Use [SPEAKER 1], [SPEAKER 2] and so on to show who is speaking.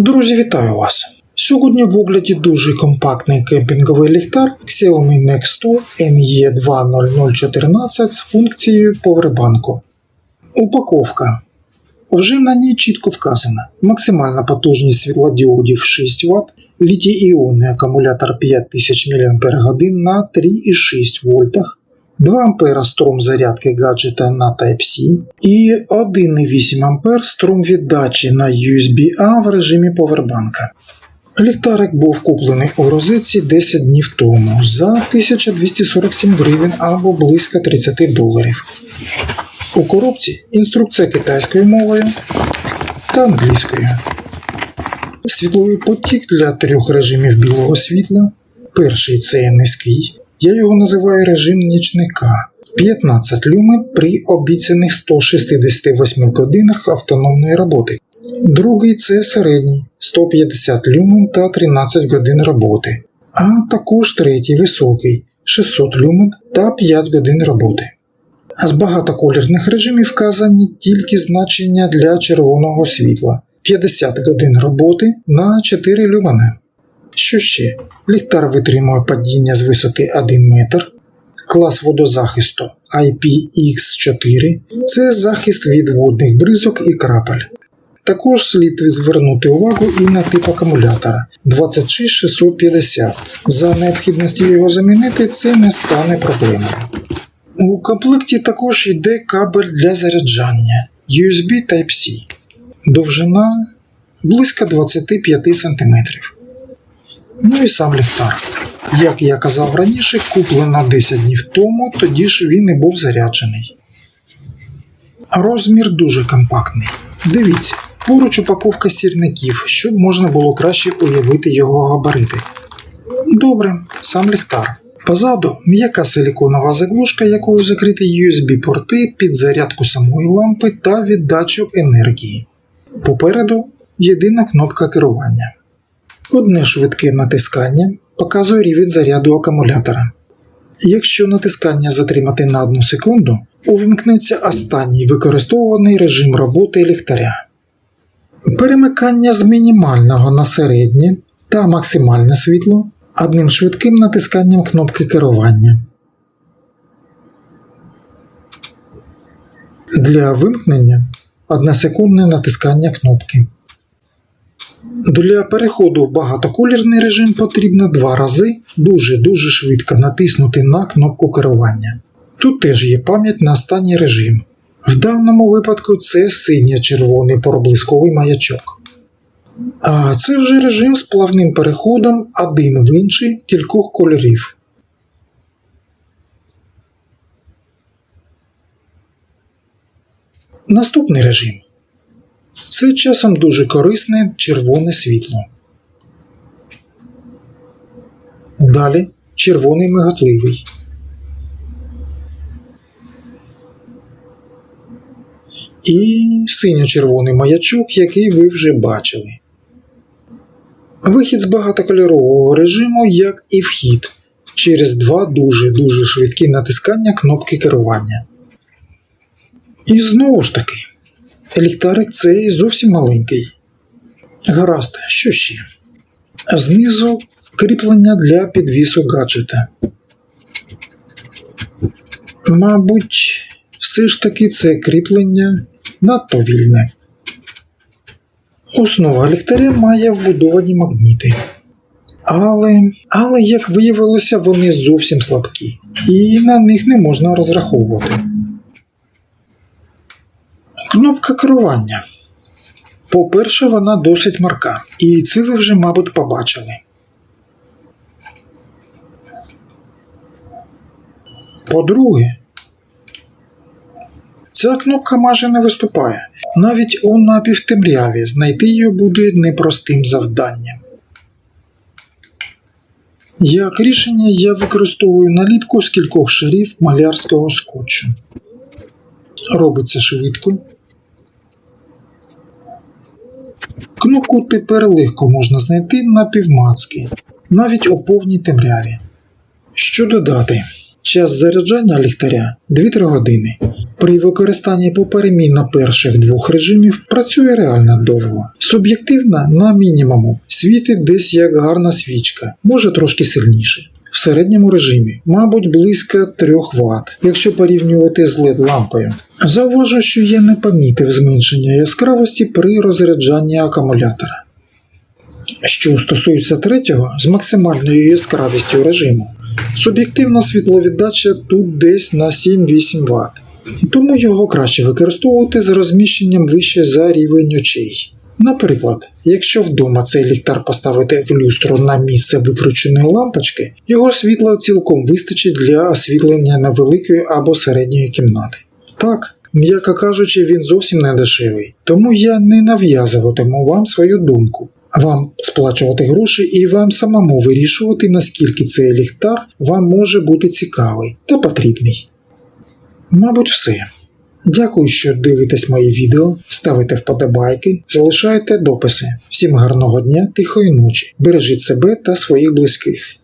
[SPEAKER 1] Друзі, вітаю вас! Сьогодні в огляді дуже компактний кемпінговий ліхтар Xiaomi Nexto NE20014 з функцією повербанку. Упаковка. Вже на ній чітко вказано. Максимальна потужність світлодіодів 6 Вт, літій-іонний акумулятор 5000 мАч на 3,6 вольтах, 2 А струм зарядки гаджета на Type-C і 1,8 А струм віддачі на USB-A в режимі повербанка. Ліхтарик був куплений у розетці 10 днів тому за 1247 гривень або близько 30 доларів. У коробці інструкція китайською мовою та англійською. Світловий потік для трьох режимів білого світла. Перший це низький, я його називаю режим нічника. 15 люмен при обіцяних 168 годинах автономної роботи. Другий це середній 150 люмен та 13 годин роботи. А також третій високий 600 люмен та 5 годин роботи. А з багатоколірних режимів вказані тільки значення для червоного світла 50 годин роботи на 4 люмени. Що ще? Ліхтар витримує падіння з висоти 1 метр. Клас водозахисту IPX4 це захист від водних бризок і крапель. Також слід звернути увагу і на тип акумулятора 26650. За необхідності його замінити це не стане проблемою. У комплекті також йде кабель для заряджання USB Type-C. Довжина близько 25 см. Ну і сам ліхтар. Як я казав раніше, куплено 10 днів тому, тоді ж він і був заряджений. Розмір дуже компактний. Дивіться, поруч упаковка сірників, щоб можна було краще уявити його габарити. Добре, сам ліхтар. Позаду м'яка силіконова заглушка, якою закриті USB-порти під зарядку самої лампи та віддачу енергії. Попереду єдина кнопка керування. Одне швидке натискання показує рівень заряду акумулятора. Якщо натискання затримати на 1 секунду, увімкнеться останній використовуваний режим роботи ліхтаря. Перемикання з мінімального на середнє та максимальне світло одним швидким натисканням кнопки керування. Для вимкнення односекундне натискання кнопки. Для переходу в багатоколірний режим потрібно два рази дуже-дуже швидко натиснути на кнопку керування. Тут теж є пам'ять на останній режим. В даному випадку це синьо-червоний проблисковий маячок. А це вже режим з плавним переходом один в інший кількох кольорів. Наступний режим. Це часом дуже корисне червоне світло. Далі червоний миготливий. І синьо-червоний маячок, який ви вже бачили. Вихід з багатокольорового режиму, як і вхід, через два дуже-дуже швидкі натискання кнопки керування. І знову ж таки, ліхтарик цей зовсім маленький. Гаразд, що ще? Знизу кріплення для підвісу гаджета. Мабуть, все ж таки це кріплення надто вільне. Основа ліхтаря має вбудовані магніти. Але, але, як виявилося, вони зовсім слабкі, і на них не можна розраховувати. Кнопка керування. По-перше, вона досить марка, і це ви вже, мабуть, побачили. По-друге, ця кнопка майже не виступає. Навіть у напівтемряві знайти її буде непростим завданням. Як рішення я використовую наліпку з кількох шарів малярського скотчу. Робиться швидко. Кнопку тепер легко можна знайти напівмацки, навіть у повній темряві. Що додати? Час заряджання ліхтаря 2-3 години. При використанні поперемінно перших двох режимів працює реально довго. Суб'єктивно на мінімуму світить десь як гарна свічка, може трошки сильніше. В середньому режимі, мабуть, близько 3 Вт, якщо порівнювати з LED лампою. Зауважу, що я не помітив зменшення яскравості при розряджанні акумулятора. Що стосується третього, з максимальною яскравістю режиму, суб'єктивна світловіддача тут десь на 7-8 Вт, тому його краще використовувати з розміщенням вище за рівень очей. Наприклад, якщо вдома цей ліхтар поставити в люстру на місце викрученої лампочки, його світла цілком вистачить для освітлення невеликої або середньої кімнати. Так, м'яко кажучи, він зовсім не дешевий, тому я не нав'язуватиму вам свою думку. Вам сплачувати гроші і вам самому вирішувати, наскільки цей ліхтар вам може бути цікавий та потрібний. Мабуть, все. Дякую, що дивитесь мої відео, ставите вподобайки, залишайте дописи. Всім гарного дня, тихої ночі. Бережіть себе та своїх близьких.